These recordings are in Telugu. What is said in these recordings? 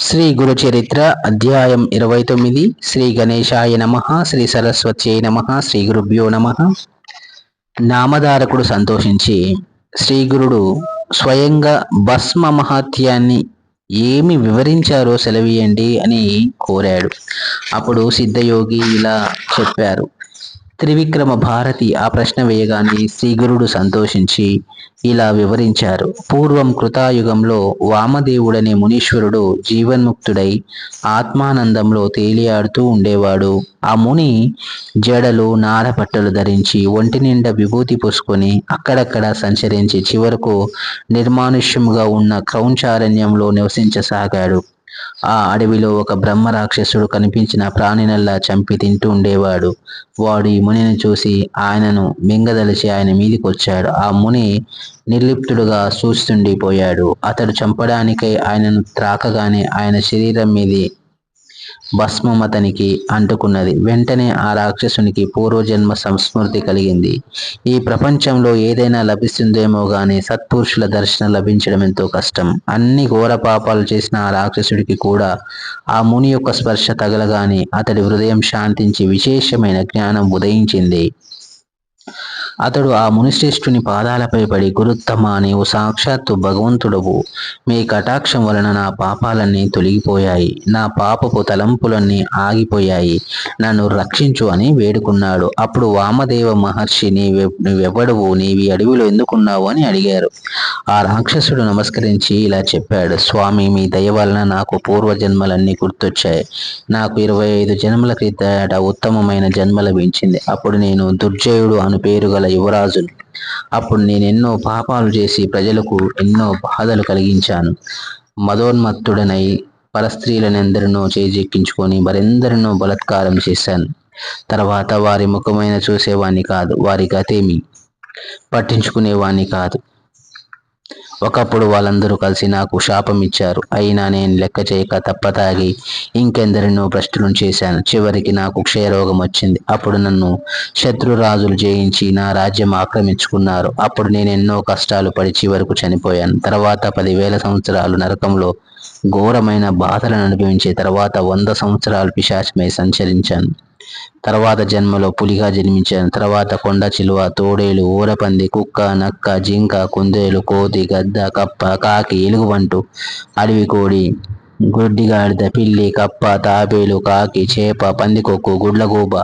శ్రీ గురు చరిత్ర అధ్యాయం ఇరవై తొమ్మిది. శ్రీ గణేశాయ నమ శ్రీ సరస్వత్యై నమ శ్రీ గురుభ్యో నమ. నామధారకుడు సంతోషించి శ్రీ గురుడు స్వయంగా భస్మ మహాత్యాన్ని ఏమి వివరించారో సెలవీయండి అని కోరాడు. అప్పుడు సిద్ధయోగి ఇలా చెప్పారు. త్రివిక్రమ భారతి ఆ ప్రశ్న వేయగానే శ్రీగురుడు సంతోషించి ఇలా వివరించారు. పూర్వం కృతాయుగంలో వామదేవుడనే మునీశ్వరుడు జీవన్ముక్తుడై ఆత్మానందంలో తేలియాడుతూ ఉండేవాడు. ఆ ముని జడలు నారపట్టలు ధరించి ఒంటి నిండా విభూతి పూసుకొని అక్కడక్కడ సంచరించి చివరకు నిర్మానుష్యముగా ఉన్న క్రౌంచారణ్యంలో నివసించసాగాడు. ఆ అడవిలో ఒక బ్రహ్మ రాక్షసుడు కనిపించిన ప్రాణినల్లా చంపి తింటూ ఉండేవాడు. వాడు ఈ మునిని చూసి ఆయనను మింగదలిచి ఆయన మీదికొచ్చాడు. ఆ ముని నిర్లిప్తుడుగా చూస్తుండిపోయాడు అతడు చంపడానికై ఆయనను త్రాకగానే ఆయన శరీరం మీది భస్మం అతనికి అంటుకున్నది. వెంటనే ఆ రాక్షసునికి పూర్వజన్మ సంస్మృతి కలిగింది. ఈ ప్రపంచంలో ఏదైనా లభిస్తుందేమో గాని సత్పురుషుల దర్శనం లభించడం ఎంతో కష్టం. అన్ని ఘోర పాపాలు చేసిన ఆ రాక్షసుడికి కూడా ఆ ముని యొక్క స్పర్శ తగలగానే అతడి హృదయం శాంతించి విశేషమైన జ్ఞానం ఉదయించింది. అతడు ఆ మునిశ్రేష్ఠుని పాదాలపై పడి గురుత్తమ నీవు సాక్షాత్తు భగవంతుడవు. మీ కటాక్షం వలన నా పాపాలన్నీ తొలగిపోయాయి. నా పాపపు తలంపులన్నీ ఆగిపోయాయి. నన్ను రక్షించు అని వేడుకున్నాడు. అప్పుడు వామదేవ మహర్షి నీవె నువ్వెవడవు? నీవి అడవిలో ఎందుకున్నావు? అని అడిగారు. ఆ రాక్షసుడు నమస్కరించి ఇలా చెప్పాడు స్వామి మీ దయ వలన నాకు పూర్వజన్మలన్నీ గుర్తొచ్చాయి. నాకు ఇరవై ఐదు జన్మల క్రితట ఉత్తమమైన జన్మ లభించింది. అప్పుడు నేను దుర్జయుడు అను పేరు గల యువరాజును. అప్పుడు నేను ఎన్నో పాపాలు చేసి ప్రజలకు ఎన్నో బాధలు కలిగించాను. మదోన్మత్తుడనై పరస్త్రీలనెందరినో చేజెక్కించుకొని మరెందరినో బలత్కారం చేశాను. తర్వాత వారి ముఖమైన చూసేవాణ్ణి కాదు వారి గతేమి పట్టించుకునేవాణ్ణి కాదు. ఒకప్పుడు వాళ్ళందరూ కలిసి నాకు శాపం ఇచ్చారు. అయినా నేను లెక్క చేయక తప్పతాగి ఇంకెందరినో ప్రశ్నలు చేశాను. చివరికి నాకు క్షయరోగం వచ్చింది. అప్పుడు నన్ను శత్రురాజులు జయించి నా రాజ్యం ఆక్రమించుకున్నారు. అప్పుడు నేను ఎన్నో కష్టాలు పడి చివరకు చనిపోయాను. తర్వాత పదివేల సంవత్సరాలు నరకంలో ఘోరమైన బాధలను అనుభవించే తర్వాత వంద సంవత్సరాలు పిశాచమై సంచరించాను. తర్వాత జన్మలో పులిగా జన్మించాను. తర్వాత కొండ చిలువ తోడేలు ఊరపంది కుక్క నక్క జింక కుందేలు కోతి గద్ద కప్ప కాకి ఎలుగుబంటు అడవి కోడి గుడ్డిగాడిద పిల్లి కప్ప తాబేలు కాకి చేప పందికొక్కు గుడ్లగూబ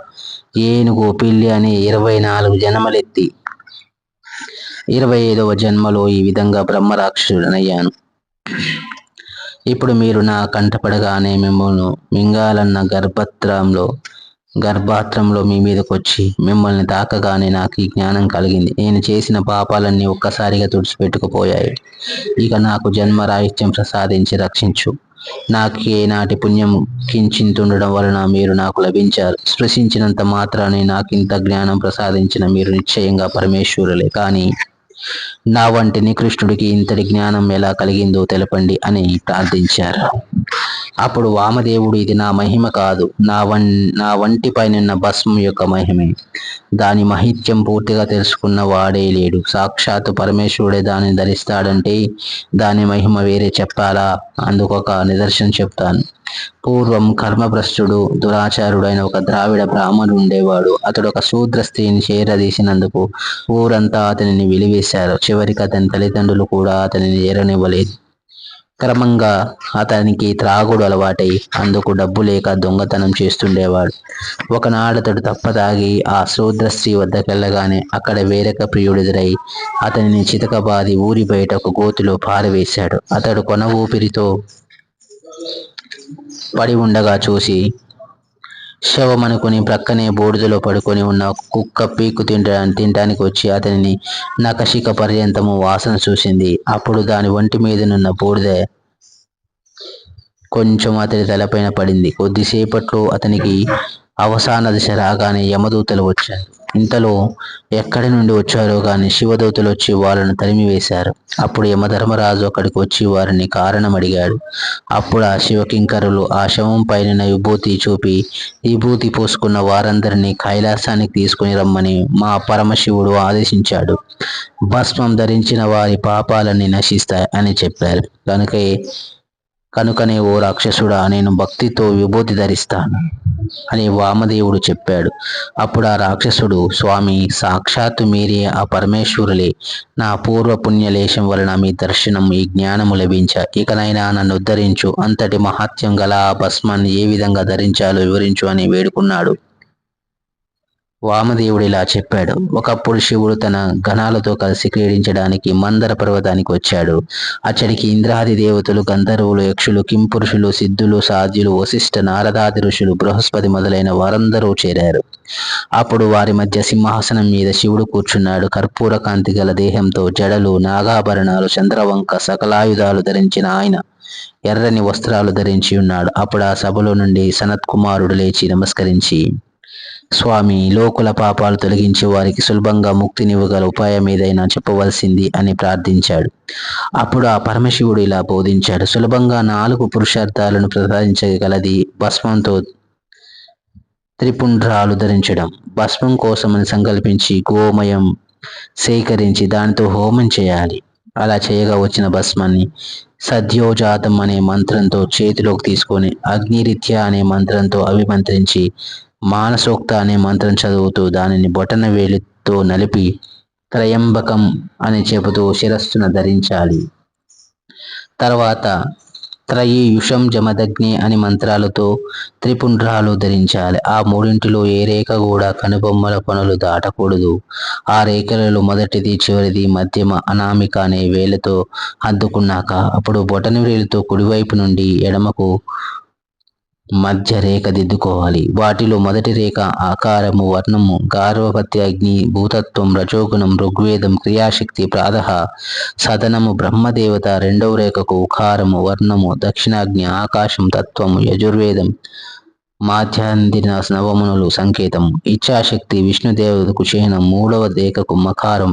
ఏనుగు పిల్లి అని ఇరవై నాలుగు జన్మలెత్తి ఇరవై ఐదవ జన్మలో ఈ విధంగా బ్రహ్మరాక్షసుడనయ్యాను. ఇప్పుడు మీరు నా కంటపడగానే మిమ్మల్ని మింగాలన్న గర్భత్రంలో గర్భాత్రంలో మీ మీదకు వచ్చి మిమ్మల్ని తాకగానే నాకు ఈ జ్ఞానం కలిగింది. నేను చేసిన పాపాలన్నీ ఒక్కసారిగా తుడిచిపెట్టుకుపోయాయి. ఇక నాకు జన్మ రాహిత్యం ప్రసాదించి రక్షించు. నాకు ఏనాటి పుణ్యం కించింతుండడం వలన మీరు నాకు లభించారు. స్పృశించినంత మాత్రాన్ని నాకు ఇంత జ్ఞానం ప్రసాదించిన మీరు నిశ్చయంగా పరమేశ్వరులే. కానీ నా వంటి నికృష్ణుడికి ఇంతటి జ్ఞానం ఎలా కలిగిందో తెలపండి అని ప్రార్థించారు. అప్పుడు వామదేవుడు ఇది నా మహిమ కాదు. నా వన్ నా వంటి పైన భస్మం యొక్క మహిమే. దాని మహిత్యం పూర్తిగా తెలుసుకున్న వాడే లేడు. సాక్షాత్తు పరమేశ్వరుడే దానిని ధరిస్తాడంటే దాని మహిమ వేరే చెప్పాలా? అందుకొక నిదర్శనం చెప్తాను. పూర్వం కర్మభ్రష్టుడు దురాచారుడైన ఒక ద్రావిడ బ్రాహ్మణుడు ఉండేవాడు. అతడు ఒక శూద్ర స్త్రీని చేరదీసినందుకు ఊరంతా అతనిని వెలివేశారు. చివరికి అతని తల్లిదండ్రులు కూడా అతనిని చేరనివ్వలేదు క్రమంగా అతనికి త్రాగుడు అలవాటై అందుకు డబ్బు లేక దొంగతనం చేస్తుండేవాడు. ఒకనాడతడు తప్పదాగి ఆ శూద్ర స్త్రీ వద్దకెళ్ళగానే అక్కడ వేరొక ప్రియుడెదురై అతనిని చితకబాది ఊరి బయట ఒక గోతిలో పారవేశాడు. అతడు కొన ఊపిరితో పడి ఉండగా చూసి శవం అనుకుని ప్రక్కనే బూడిదలో పడుకొని ఉన్న కుక్క పీకు తింటా తినడానికి వచ్చి అతనిని నకశిక పర్యంతము వాసన చూసింది. అప్పుడు దాని ఒంటి మీదనున్న బూడిద కొంచెం అతని తలపైన పడింది. కొద్దిసేపట్లో అతనికి అవసాన దశ రాగానే యమదూతలు వచ్చారు. ఇంతలో ఎక్కడి నుండి వచ్చారో గాని శివదూతలు వచ్చి వాళ్ళను తరిమివేశారు. అప్పుడు యమధర్మరాజు అక్కడికి వచ్చి వారిని కారణం అడిగాడు. అప్పుడు ఆ శివకింకరులు ఆ శవం పైన విభూతి చూపి విభూతి పోసుకున్న వారందరినీ కైలాసానికి తీసుకుని రమ్మని మా పరమశివుడు ఆదేశించాడు. భస్మం ధరించిన వారి పాపాలన్నీ నశిస్తాయి అని చెప్పారు. కనుక కనుకనే ఓ రాక్షసుడా నేను భక్తితో విభూతి ధరిస్తాను. అని వామదేవుడు చెప్పాడు. అప్పుడు ఆ రాక్షసుడు స్వామి సాక్షాత్తు మీరే ఆ పరమేశ్వరులే. నా పూర్వ పుణ్యలేశం వలన మీ దర్శనం ఈ జ్ఞానము లభించా. ఇకనైనా నన్ను ఉద్ధరించు. అంతటి మహత్యం గల ఆ భస్మాన్ని ఏ విధంగా ధరించాలో వివరించు అని వేడుకున్నాడు. వామదేవుడు ఇలా చెప్పాడు. ఒకప్పుడు శివుడు తన గణాలతో కలిసి క్రీడించడానికి మందర పర్వతానికి వచ్చాడు. అచ్చడికి ఇంద్రాది దేవతలు గంధర్వులు యక్షులు కింపురుషులు సిద్ధులు సాధ్యులు వశిష్ఠ నారదాది ఋషులు బృహస్పతి మొదలైన వారందరూ చేరారు. అప్పుడు వారి మధ్య సింహాసనం మీద శివుడు కూర్చున్నాడు. కర్పూర కాంతి గల దేహంతో జడలు నాగాభరణాలు చంద్రవంక సకలాయుధాలు ధరించిన ఆయన ఎర్రని వస్త్రాలు ధరించి ఉన్నాడు. అప్పుడు ఆ సభలో నుండి సనత్ కుమారుడు లేచి నమస్కరించి స్వామి లోకుల పాపాలు తొలగించి వారికి సులభంగా ముక్తినివ్వగల ఉపాయం ఏదైనా చెప్పవలసింది అని ప్రార్థించాడు. అప్పుడు ఆ పరమశివుడు ఇలా బోధించాడు. సులభంగా నాలుగు పురుషార్థాలను ప్రసాదించగలది భస్మంతో త్రిపుండ్రాలు ధరించడం. భస్మం కోసమని సంకల్పించి గోమయం సేకరించి దానితో హోమం చేయాలి. అలా చేయగా వచ్చిన భస్మాన్ని సద్యోజాతం అనే మంత్రంతో చేతిలోకి తీసుకొని అగ్నిరిత్య అనే మంత్రంతో అభిమంత్రించి మానసోక్త అనే మంత్రం చదువుతూ దానిని బొటన వేలితో నలిపి త్రయంబకం అని చెబుతూ శిరస్సును ధరించాలి. తర్వాత త్రయీయుషం జమదగ్ని అని మంత్రాలతో త్రిపుండ్రాలు ధరించాలి. ఆ మూడింటిలో ఏ రేఖ కూడా కనుబొమ్మల పనులు దాటకూడదు. ఆ రేఖలలో మొదటిది చివరిది మధ్యమ అనామిక అనే వేలతో అద్దుకున్నాక అప్పుడు బొటని వేలుతో కుడివైపు నుండి ఎడమకు మధ్య రేఖ దిద్దుకోవాలి వాటిలో మొదటి రేఖ ఆకారము వర్ణము గార్వపత్తి అగ్ని భూతత్వం రజోగుణం ఋగ్వేదం క్రియాశక్తి ప్రాధ సదనము బ్రహ్మదేవత రెండవ రేఖకు ఉకారము వర్ణము దక్షిణాగ్ని ఆకాశం తత్వము యజుర్వేదం మాధ్యాందిన నవమునులు సంకేతం ఇచ్ఛాశక్తి విష్ణుదేవతకు చిహ్నం మూడవ రేఖకు మకారం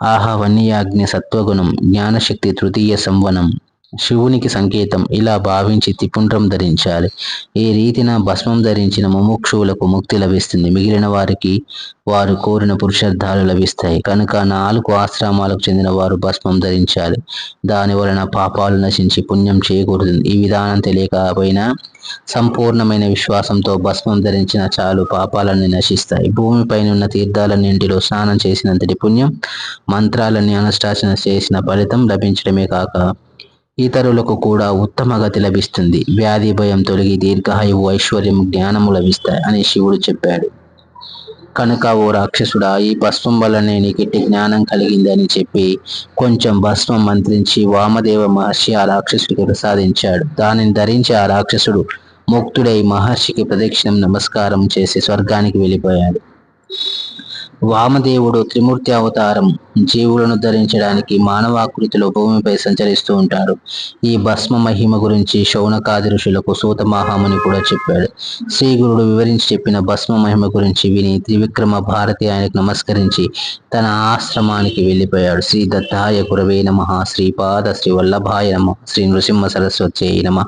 ఆహవన్యాగ్ని సత్వగుణం జ్ఞానశక్తి తృతీయ సంవనం శివునికి సంకేతం. ఇలా భావించి తిపుండ్రం ధరించాలి. ఈ రీతిన భస్మం ధరించిన ముముక్షువులకు ముక్తి లభిస్తుంది. మిగిలిన వారికి వారు కోరిన పురుషార్థాలు లభిస్తాయి. కనుక నాలుగు ఆశ్రమాలకు చెందిన వారు భస్మం ధరించాలి. దాని వలన పాపాలు నశించి పుణ్యం చేకూరుతుంది. ఈ విధానం తెలియకపోయినా సంపూర్ణమైన విశ్వాసంతో భస్మం ధరించిన చాలు పాపాలన్నీ నశిస్తాయి. భూమిపైన ఉన్న తీర్థాలన్నింటిలో స్నానం చేసినంతటి పుణ్యం మంత్రాలన్నీ అనుష్ఠాచన చేసిన ఫలితం లభించడమే కాక ఇతరులకు కూడా ఉత్తమ గతి లభిస్తుంది. వ్యాధి భయం తొలగి దీర్ఘాయువు ఐశ్వర్యం జ్ఞానము లభిస్తాయి అని శివుడు చెప్పాడు. కనుక ఓ రాక్షసుడా ఈ భస్మం వల్లనే నీకు జ్ఞానం కలిగిందని చెప్పి కొంచెం భస్మం మంత్రించి వామదేవ మహర్షి ఆ రాక్షసుడికి ప్రసాదించాడు. దానిని ధరించి ఆ రాక్షసుడు ముక్తుడై మహర్షికి ప్రదక్షిణం నమస్కారం చేసి స్వర్గానికి వెళ్ళిపోయాడు. వామదేవుడు త్రిమూర్తి అవతారం జీవులను ధరించడానికి మానవాకృతిలో భూమిపై సంచరిస్తూ ఉంటాడు. ఈ భస్మ మహిమ గురించి శౌనకాది ఋషులకు సూత మహాముని కూడా చెప్పాడు. శ్రీగురుడు వివరించి చెప్పిన భస్మ మహిమ గురించి విని త్రివిక్రమ భారతి ఆయనకు నమస్కరించి తన ఆశ్రమానికి వెళ్ళిపోయాడు. శ్రీ దత్తాయ గురవే నమ. శ్రీపాద శ్రీ వల్లభాయ నమ. శ్రీ నృసింహ సరస్వతి నమ.